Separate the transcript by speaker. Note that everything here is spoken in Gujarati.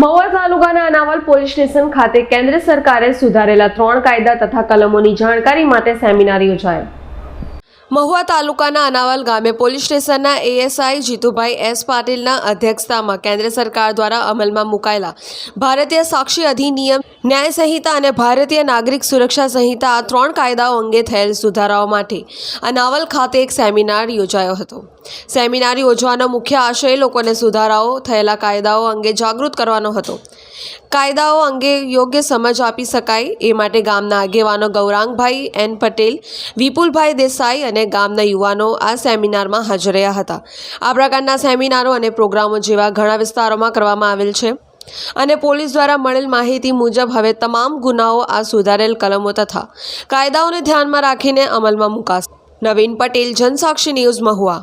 Speaker 1: મહુવા તાલુકાના અનાવલ પોલીસ સ્ટેશન ખાતે કેન્દ્ર સરકારે સુધારેલા ત્રણ કાયદા તથા કલમોની જાણકારી માટે સેમિનાર યોજાયો. મહુવા તાલુકાના અનાવલ ગામે પોલીસ સ્ટેશનના એએસઆઈ જીતુભાઈ એસ પાટીલના અધ્યક્ષતામાં કેન્દ્ર સરકાર દ્વારા અમલમાં મુકાયેલા ભારતીય સાક્ષી અધિનિયમ, ન્યાય સંહિતા અને ભારતીય નાગરિક સુરક્ષા સંહિતા આ ત્રણ કાયદાઓ અંગે થયેલ સુધારાઓ માટે અનાવલ ખાતે એક સેમિનાર યોજાયો હતો. સેમિનાર યોજવાનો મુખ્ય આશય લોકોને સુધારાઓ થયેલા કાયદાઓ અંગે જાગૃત કરવાનો હતો. કાયદાઓ અંગે યોગ્ય સમજ આપી શકાય એ માટે ગામના આગેવાનો ગૌરાંગભાઈ એન પટેલ, વિપુલભાઈ દેસાઈ અને ગામના યુવાનો આ સેમિનારમાં હાજર રહ્યા હતા. આ પ્રકારના સેમિનારો અને પ્રોગ્રામો જેવા ઘણા વિસ્તારોમાં કરવામાં આવેલ છે અને પોલીસ દ્વારા મળેલ માહિતી મુજબ હવે તમામ ગુનાઓ આ સુધારેલ કલમો તથા કાયદાઓને ધ્યાનમાં રાખીને અમલમાં મુકાશે. નવીન પટેલ, જનસાક્ષી ન્યૂઝ મહુવા.